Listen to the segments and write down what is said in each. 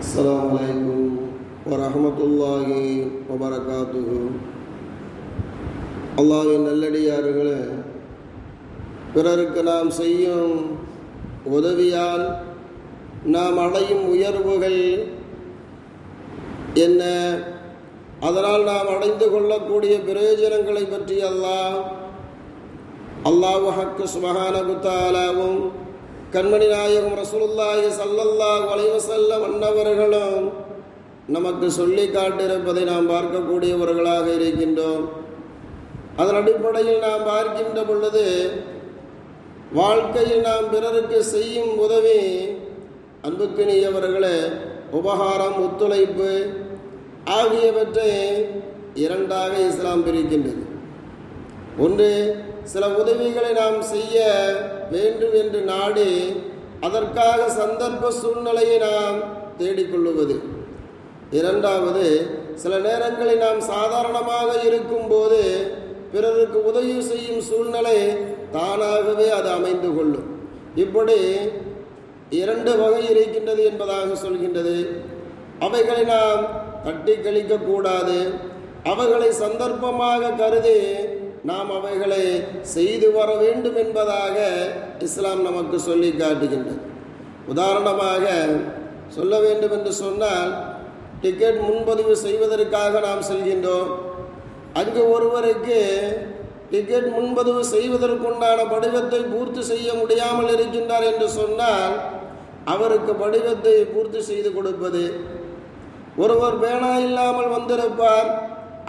السلام عليكم ورحمة الله وبركاته அல்லாவின் நல்லடியார்களே பிறருக்கு நாம் செய்யும் உதவியால் நாம் அடையும் உயர்வுகள் என்ன அதனால் நாம் அடைந்து கொள்ளக்கூடிய பிரயோஜனங்களை பற்றி அல்லாஹ் அல்லாஹு ஹக்கு சுபஹானகுத்தாலாவும் கண்மணி நாயகம் ரசூலுல்லாஹி சல்லல்லாஹ் அலைஹி வஸல்லம் அன்னவர்களும் நமக்கு சொல்லி காட்டிருப்பதை நாம் பார்க்கக்கூடியவர்களாக இருக்கின்றோம். அதன் அடிப்படையில் நாம் பார்க்கின்ற பொழுது வாழ்க்கையில் நாம் பிறருக்கு செய்யும் உதவி அன்புக்கினியவர்களே உபகாரம் ஒத்துழைப்பு ஆகியவற்றை இரண்டாக இஸ்லாம் பிரிக்கின்றது. ஒன்று சில உதவிகளை நாம் செய்ய வேண்டும் என்று நாடி அதற்காக சந்தர்ப்ப சூழ்நிலையை நாம் தேடிக்கொள்ளுவது. இரண்டாவது சில நேரங்களில் நாம் சாதாரணமாக இருக்கும்போது பிறருக்கு உதவி செய்யும் சூழ்நிலை தானாகவே அது அமைந்து கொள்ளும். இப்படி இரண்டு வகை இருக்கின்றது என்பதாக சொல்கின்றது. அவைகளை நாம் தட்டி கழிக்கக்கூடாது அவைகளை சந்தர்ப்பமாக கருதி நாம் அவைகளை செய்து வர வேண்டும் என்பதாக இஸ்லாம் நமக்கு சொல்லி காட்டுகின்றது. உதாரணமாக சொல்ல வேண்டும் என்று சொன்னால் டிக்கெட் முன்பதிவு செய்வதற்காக நாம் செல்கின்றோம். அங்கு ஒருவருக்கு டிக்கெட் முன்பதிவு செய்வதற்குண்டான படிவத்தை பூர்த்தி செய்ய முடியாமல் இருக்கின்றார் என்று சொன்னால் அவருக்கு படிவத்தை பூர்த்தி செய்து கொடுப்பது. ஒருவர் பேனா இல்லாமல் வந்திருப்பார்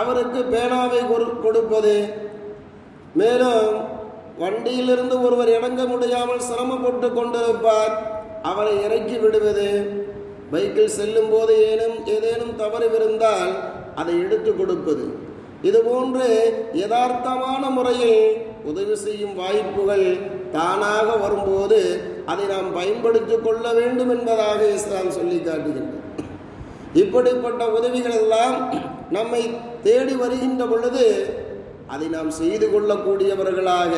அவருக்கு பேனாவை கொடுப்பது. மேலும் வண்டியிலிருந்து ஒருவர் இறங்க முடியாமல் சிரமப்பட்டு கொண்டிருப்பார். அவரை இறக்கி விடுவது பைக்கில் செல்லும் போது ஏனும் ஏதேனும் தவறு இருந்தால் அதை எடுத்து கொடுப்பது. இதுபோன்று யதார்த்தமான முறையில் உதவி செய்யும் வாய்ப்புகள் தானாக வரும்போது அதை நாம் பயன்படுத்திக் கொள்ள வேண்டும் என்பதாக இஸ்லாம் சொல்லி காட்டுகின்றது. இப்படிப்பட்ட உதவிகள் எல்லாம் நம்மை தேடி வருகின்ற பொழுது அதை நாம் செய்து கொள்ளக்கூடியவர்களாக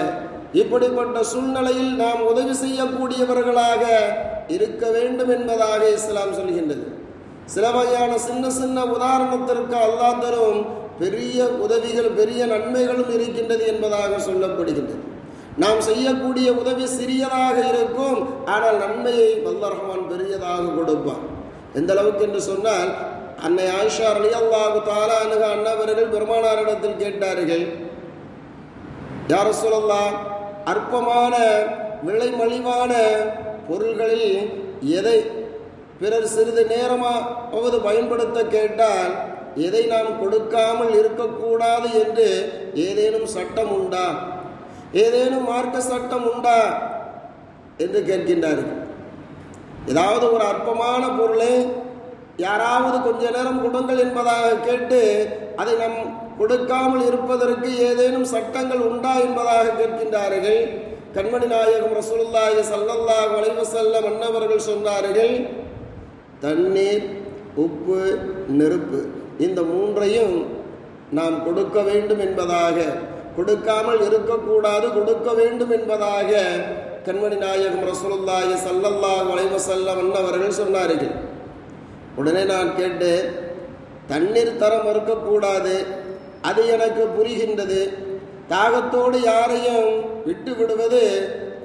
இப்படிப்பட்ட சூழ்நிலையில் நாம் உதவி செய்யக்கூடியவர்களாக இருக்க வேண்டும் என்பதாக இஸ்லாம் சொல்கின்றது. சில வகையான சின்ன சின்ன உதாரணத்திற்கு அல்லா தரும் பெரிய உதவிகள் பெரிய நன்மைகளும் இருக்கின்றது என்பதாக சொல்லப்படுகின்றது. நாம் செய்யக்கூடிய உதவி சிறியதாக இருக்கும் ஆனால் நன்மையை வல்லரகமான் பெரியதாக கொடுப்பான். எந்த அளவுக்கு என்று சொன்னால் அன்னை ஆயிஷா அலி அல்லாஹு தாலானுக அண்ணவர்கள் பெருமானாரிடத்தில் கேட்டார்கள் யார சொல்லலாம் அற்பமான விலை மலிவான பொருள்களில் எதை பிறர் சிறிது நேரமாவது பயன்படுத்த கேட்டால் எதை நாம் கொடுக்காமல் இருக்கக்கூடாது என்று ஏதேனும் சட்டம் உண்டா? ஏதேனும் மார்க்க சட்டம் உண்டா? என்று கேட்கின்றார்கள். ஏதாவது ஒரு அற்பமான பொருளை யாராவது கொஞ்ச நேரம் கொடுங்கள் என்பதாக கேட்டு அதை நம் கொடுக்காமல் இருப்பதற்கு ஏதேனும் சட்டங்கள் உண்டா என்பதாக கேட்கின்றார்கள். கண்மணி நாயகம் ரசூலுல்லாஹி சல்லல்லாஹு அலைஹி வஸல்லம் அன்னவர்கள் சொன்னார்கள் தண்ணீர் உப்பு நெருப்பு இந்த மூன்றையும் நாம் கொடுக்க வேண்டும் என்பதாக. கொடுக்காமல் இருக்கக்கூடாது கொடுக்க வேண்டும் என்பதாக கண்மணி நாயகம் ரசூலுல்லாஹி சல்லல்லாஹு அலைஹி வஸல்லம் அன்னவர்கள் சொன்னார்கள். உடனே நான் கேட்டு தண்ணீர் தர மறுக்கக்கூடாது. அது எனக்கு புரிகின்றது. தாகத்தோடு யாரையும் விட்டு விடுவது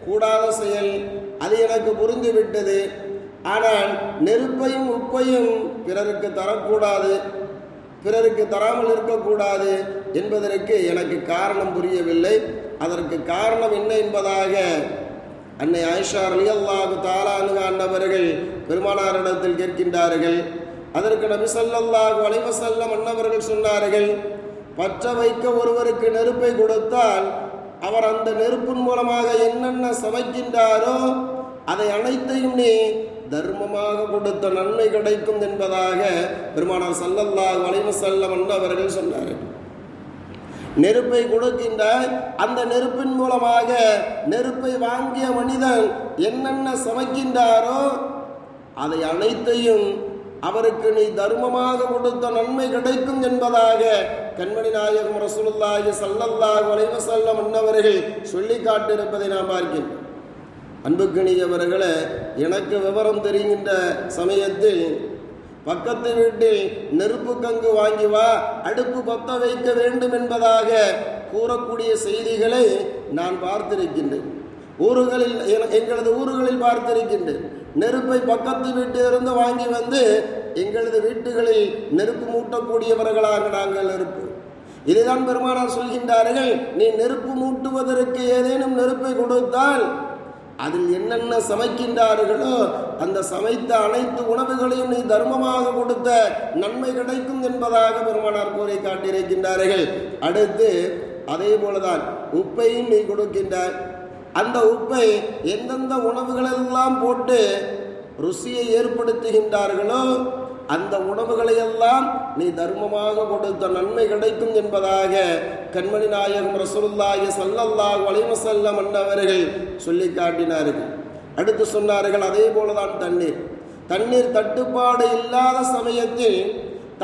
கூடாத செயல். அது எனக்கு புரிந்து விட்டது. ஆனால் நெருப்பையும் உப்பையும் பிறருக்கு தரக்கூடாது. பிறருக்கு தராமல் இருக்கக்கூடாது என்பதற்கு எனக்கு காரணம் புரியவில்லை. அதற்கு காரணம் என்ன என்பதாக அன்னை ஆயிஷா அலி அல்லாஹு தாலானு அன்னவர்கள் பெருமானாரிடத்தில் கேட்கின்றார்கள். அதற்கு நபி சல்லாஹு அலைவசல்லம் அன்னவர்கள் சொன்னார்கள் பற்ற வைக்க ஒருவருக்கு நெருப்பை கொடுத்தால் அவர் அந்த நெருப்பின் மூலமாக என்னென்ன சமைக்கின்றாரோ அதை அனைத்தையும் நீ தர்மமாக கொடுத்த நன்மை கிடைக்கும் என்பதாக பெருமானார் சல்லல்லாஹு அலைவசல்லம் அன்னவர்கள் சொன்னார்கள். நெருப்பை கொடுக்கின்ற அந்த நெருப்பின் மூலமாக நெருப்பை வாங்கிய மனிதன் என்னென்ன சமைக்கின்றாரோ அதை அனைத்தையும் அவருக்கு நீ தர்மமாக கொடுத்த நன்மை கிடைக்கும் என்பதாக கண்மணி நாயகம் ரசூலுல்லாஹி சல்லல்லாஹு அலைஹி வஸல்லம் அன்னவர்கள் சொல்லி காட்டியிருப்பதை நாம் பார்க்கின்றோம். அன்புக்கணியவர்களே எனக்கு விவரம் தெரிகின்ற சமயத்தில் பக்கத்து வீட்டில் நெருப்பு கங்கு வாங்கி வா அடுப்பு பத்த வைக்க வேண்டும் என்பதாக கூறக்கூடிய செய்திகளை நான் பார்த்திருக்கின்றேன். ஊர்களில் எங்களது ஊர்களில் பார்த்திருக்கின்றேன். நெருப்பை பக்கத்து வீட்டிலிருந்து வாங்கி வந்து எங்களது வீட்டுகளில் நெருப்பு மூட்டக்கூடியவர்களாக நாங்கள் இருப்போம். இதுதான் பெருமானார் சொல்கின்றார்கள் நீ நெருப்பு மூட்டுவதற்கு ஏதேனும் நெருப்பை கொடுத்தால் அதில் என்னென்ன சமைக்கின்றார்களோ அந்த சமைத்த அனைத்து உணவுகளையும் நீ தர்மமாக கொடுத்த நன்மை கிடைக்கும் என்பதாக பெருமானார் கூறி காட்டியிருக்கின்றார்கள். அடுத்து அதே போலதான் உப்பையும் நீ கொடுக்கின்றாய். அந்த உப்பை எந்தெந்த உணவுகளெல்லாம் போட்டு ருசியை ஏற்படுத்துகின்றார்களோ அந்த உணவுகளையெல்லாம் நீ தர்மமாக கொடுத்த நன்மை கிடைக்கும் என்பதாக கண்மணி நாயகம் ரசூலுல்லாஹி ஸல்லல்லாஹு அலைஹி வஸல்லம் அன்னவர்கள் சொல்லி காட்டினார்கள் அடுத்து சொன்னார்கள் அதே போலதான் தண்ணீர். தண்ணீர் தட்டுப்பாடு இல்லாத சமயத்தில்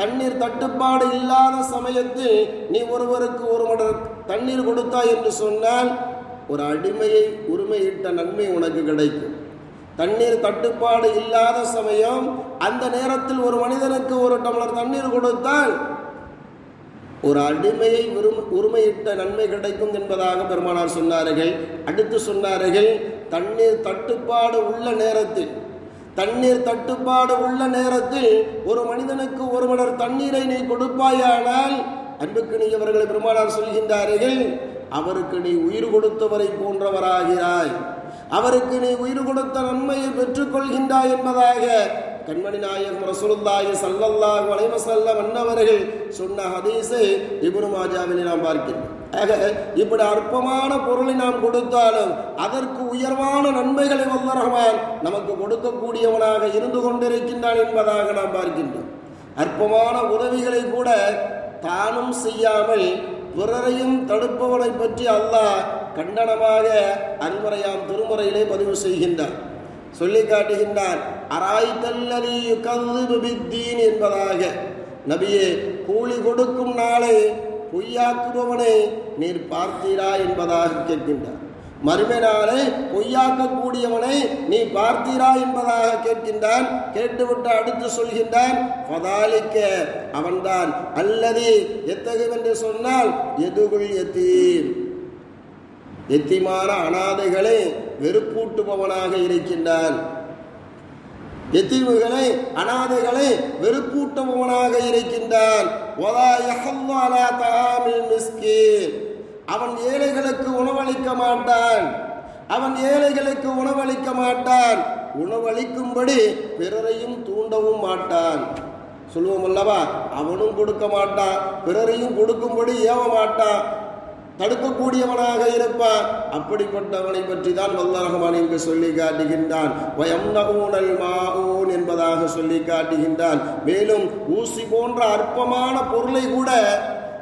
தண்ணீர் தட்டுப்பாடு இல்லாத சமயத்தில் நீ ஒருவருக்கு ஒரு மடர் தண்ணீர் கொடுத்தாய் என்று சொன்னால் ஒரு அடிமையை உரிமையிட்ட நன்மை உனக்கு கிடைக்கும். தண்ணீர் தட்டுப்பாடு இல்லாத சமயம் அந்த நேரத்தில் ஒரு மனிதனுக்கு ஒரு டம்ளர் தண்ணீர் கொடுத்தால் ஒரு அடிமையை உரிமை உரிமையிட்ட நன்மை கிடைக்கும் என்பதாக பெருமானார் சொன்னார்கள். அடுத்து சொன்னார்கள் தண்ணீர் தட்டுப்பாடு உள்ள நேரத்தில் தண்ணீர் தட்டுப்பாடு உள்ள நேரத்தில் ஒரு மனிதனுக்கு ஒரு மலர் தண்ணீரை நீ கொடுப்பாயானால் அன்புக்கு நீ அவர்களை பெருமானார் சொல்கின்றார்கள் அவருக்கு நீ உயிர் கொடுத்தவரை போன்றவராகிறாய். அவருக்கு நீ உயிர் கொடுத்த நன்மையை பெற்றுக்கொள்கின்றாய் என்பதாக கண்மணி நாயகம் ரசூலுல்லாஹி சல்லல்லாஹு அலைஹி வஸல்லம் அன்னவர்கள் சொன்ன ஹதீஸை இப்னு மாஜாவில் நாம் பார்க்கிறோம் ஆக இப்படி அற்பமான பொருளை நாம் கொடுத்தாலும் அதற்கு உயர்வான நன்மைகளை வல்ல ரஹ்மான் நமக்கு கொடுக்கக்கூடியவனாக இருந்து கொண்டிருக்கின்றான் என்பதாக நாம் பார்க்கின்றோம். அற்பமான உதவிகளை கூட தானும் செய்யாமல் பிறரையும் தடுப்பவனை பற்றி அல்லாஹ் கண்டனமாக அன்முறையாம் திருமுறையிலே பதிவு செய்கின்றார் சொல்லி காட்டுகின்றார் அராய்தல்லதி யுகல்லிபு பித்தீன் என்பதாக. நபியே கூலி கொடுக்கும் நாளை பொய்யாக்குபவனை நீர் பார்த்தீரா என்பதாக கேட்கின்றார் மறுமையினாலே பொய்யாக்கக்கூடியவனை நீ பார்த்தீரா என்பதாக கேட்கின்றான். கேட்டுவிட்டு அடுத்து சொல்கின்றான் பதாலிக்க அவன்தான் அல்லது. எத்தகவென்று சொன்னால் எதுகுள் எத்தீம். எத்திமான அனாதைகளை வெறுப்பூட்டுபவனாக இருக்கின்றான். எத்தீவுகளை அனாதைகளை வெறுப்பூட்டுபவனாக இருக்கின்றான். அவன் ஏழைகளுக்கு உணவளிக்க மாட்டான். அவன் ஏழைகளுக்கு உணவளிக்க மாட்டான். உணவளிக்கும்படி பிறரையும் தூண்டவும் மாட்டான். சொல்லுவோம் அல்லவா? அவனும் கொடுக்க மாட்டான். பிறரையும் கொடுக்கும்படி ஏவ மாட்டான். தடுக்கக்கூடியவனாக இருப்பான். அப்படிப்பட்டவனை பற்றி தான் வல்ல ரஹ்மான் இங்கு சொல்லி காட்டுகின்றான். வயம்னஊனல் மாவோன் என்பதாக சொல்லி காட்டுகின்றான். மேலும் ஊசி போன்ற அற்பமான பொருளை கூட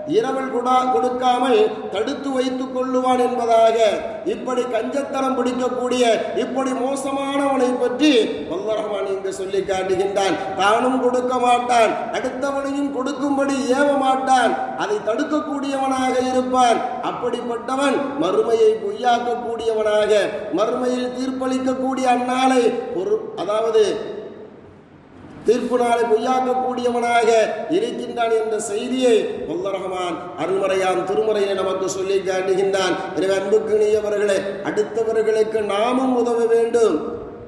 இரவல் குடா கொடுக்காமல் தடுத்து வைத்துக் கொள்ளுவான் என்பதாக இப்படி கஞ்சத்தனம் பிடிக்கக்கூடிய இப்படி மோசமானவனை பற்றி வல்ல ரஹ்மான் இங்கு சொல்லி காட்டுகின்றான். தானும் கொடுக்க மாட்டான். அடுத்தவனையும் கொடுக்கும்படி ஏவ மாட்டான். அதை தடுக்கக்கூடியவனாக இருப்பான். அப்படிப்பட்டவன் மறுமையை பொய்யாக்கக்கூடியவனாக மறுமையில் தீர்ப்பளிக்கக்கூடிய அந்நாளை ஒரு அதாவது தீர்ப்பு நாளை பொய்யாக்கக்கூடியவனாக இருக்கின்றான் என்ற செய்தியை முல்ல ரஹமான் அருள்மறையான் திருமுறையை நமக்கு சொல்லி காட்டுகின்றான். எனவே அன்புக்குரியவர்களே அடுத்தவர்களுக்கு நாமும் உதவ வேண்டும்.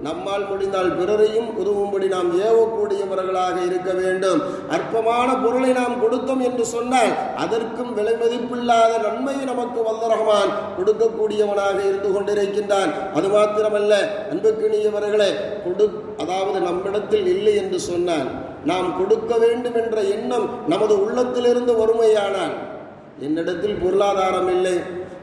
நம்மால் முடிந்தால் பிறரையும் உதவும்படி நாம் ஏவக்கூடியவர்களாக இருக்க வேண்டும். அற்பமான பொருளை நாம் கொடுத்தோம் என்று சொன்னால் அதற்கும் விலை மதிப்பில்லாத நன்மையை நமக்கு வந்த ரஹ்மான் கொடுக்கக்கூடியவனாக இருந்து கொண்டிருக்கின்றான். அது மாத்திரமல்ல அன்புக்கினியவர்களே கொடு அதாவது நம்மிடத்தில் இல்லை என்று சொன்னால் நாம் கொடுக்க வேண்டும் என்ற எண்ணம் நமது உள்ளத்திலிருந்து வறுமையானால் என்னிடத்தில் பொருளாதாரம் இல்லை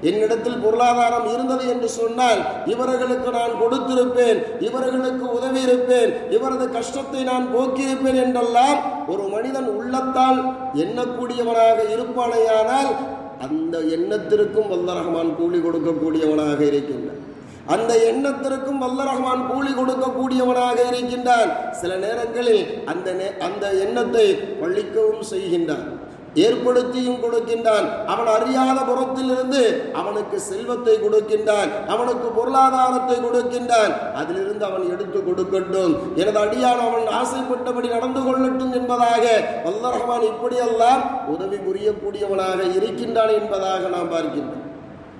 என்னிடத்தில் பொருளாதாரம் இருந்தது என்று சொன்னால் இவர்களுக்கு நான் கொடுத்திருப்பேன் இவர்களுக்கு உதவி இருப்பேன் இவரது கஷ்டத்தை நான் போக்கியிருப்பேன் என்றெல்லாம் ஒரு மனிதன் உள்ளத்தால் எண்ணக்கூடியவனாக இருப்பானேயானால் அந்த எண்ணத்திற்கும் வல்ல ரஹ்மான் கூலி கொடுக்கக்கூடியவனாக இருக்கின்றான். அந்த எண்ணத்திற்கும் வல்ல ரஹ்மான் கூலி கொடுக்கக்கூடியவனாக இருக்கின்றான். சில நேரங்களில் அந்த நே- அந்த எண்ணத்தை பழிக்கவும் செய்கின்றான். ஏற்படுத்தியும் கொடுக்கின்றான். அவன் அறியாத புறத்திலிருந்து அவனுக்கு செல்வத்தை கொடுக்கின்றான். அவனுக்கு பொருளாதாரத்தை கொடுக்கின்றான். அதிலிருந்து அவன் எடுத்து கொடுக்கட்டும். எனது அடியான் அவன் ஆசைப்பட்டபடி நடந்து கொள்ளட்டும் என்பதாக வல்ல ரஹ்மான் இப்படியெல்லாம் உதவி புரியக்கூடியவனாக இருக்கின்றான் என்பதாக நாம் பார்க்கின்றோம்.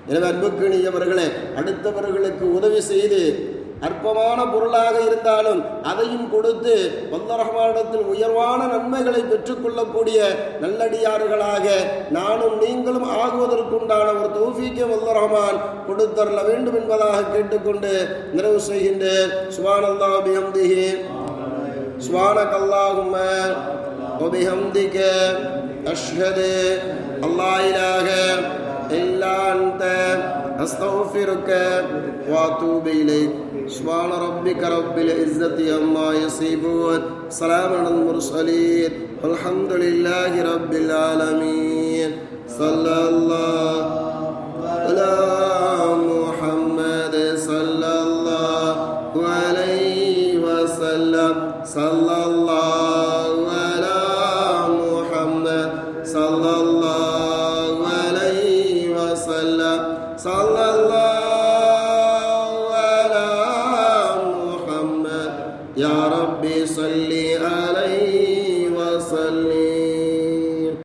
எனவே அன்புக்கிணியவர்களே அடுத்தவர்களுக்கு உதவி செய்து அற்பமான பொருளாக இருந்தாலும் அதையும் கொடுத்து வல்ல ரஹ்மானிடத்தில் உயர்வான நன்மைகளை பெற்றுக்கொள்ளக்கூடிய நல்லடியார்களாக நானும் நீங்களும் ஆகுவதற்குண்டான ஒரு தௌஃபீக்கை வல்ல ரஹ்மான் கொடுத்தரல வேண்டும் என்பதாக கேட்டுக்கொண்டு நிறைவு செய்கின்றேன் சுபானல்லா பிஹம்திஹி سبحانك اللهم وبحمدك أشهد أن لا إله إلا أنت أستغفرك وأتوب إليك. سبحان ربك رب العزة عما يصفون. سلام على المرسلين. والحمد لله رب العالمين. صلى الله على محمد. صلى الله عليه وسلم. صلى الله